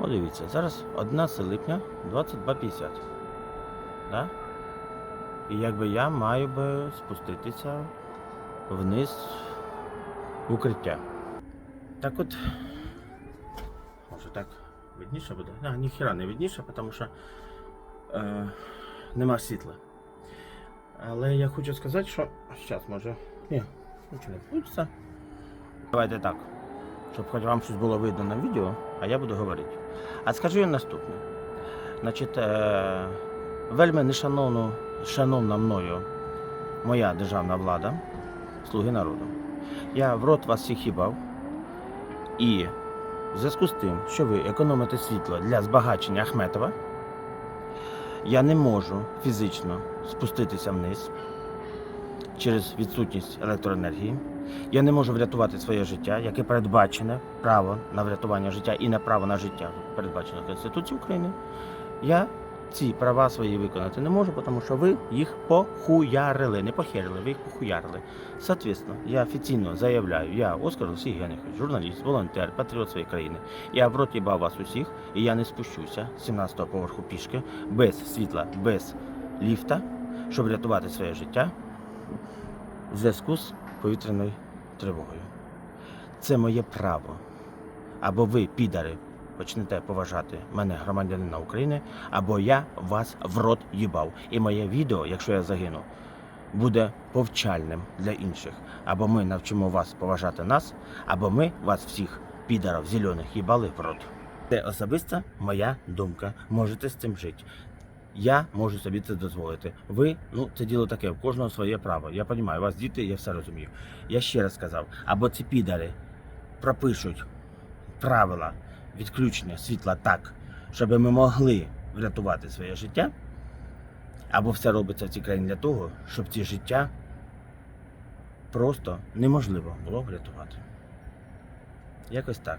О, дивіться, зараз 11 липня 22.50. Да? І якби я маю би спуститися вниз в укриття. Так от. Може так видніше буде? А, ніхіра не видніше, тому що е, нема світла. Але я хочу сказати, що. Зараз може. Ні, нічого не вийде. Давайте так. Щоб хоч вам щось було видно на відео, а я буду говорити. А скажу я наступне. Значить, е, вельми нешановну, шановна мною моя державна влада, слуги народу. Я в рот вас всіх їбав. І в зв'язку з тим, що ви економите світло для збагачення Ахметова, я не можу фізично спуститися вниз через відсутність електроенергії. Я не можу врятувати своє життя, яке передбачене право на врятування життя і на право на життя, передбачене Конституцією України. Я ці права свої виконати не можу, тому що ви їх похуярили, не похерили, ви їх похуярили. Соответственно, я офіційно заявляю, я Оскар Олексій журналіст, волонтер, патріот своєї країни. Я в рот їбав вас усіх, і я не спущуся з 17-го поверху пішки, без світла, без ліфта, щоб рятувати своє життя в зв'язку з повітряною тривогою. Це моє право. Або ви, підари, почнете поважати мене, громадянина України, або я вас в рот їбав. І моє відео, якщо я загину, буде повчальним для інших. Або ми навчимо вас поважати нас, або ми вас всіх, підарів зелених, їбали в рот. Це особиста моя думка. Можете з цим жити. Я можу собі це дозволити. Ви, ну це діло таке, у кожного своє право. Я розумію, у вас діти, я все розумію. Я ще раз сказав, або ці підари пропишуть правила відключення світла так, щоб ми могли врятувати своє життя, або все робиться в цій країні для того, щоб ці життя просто неможливо було врятувати. Якось так.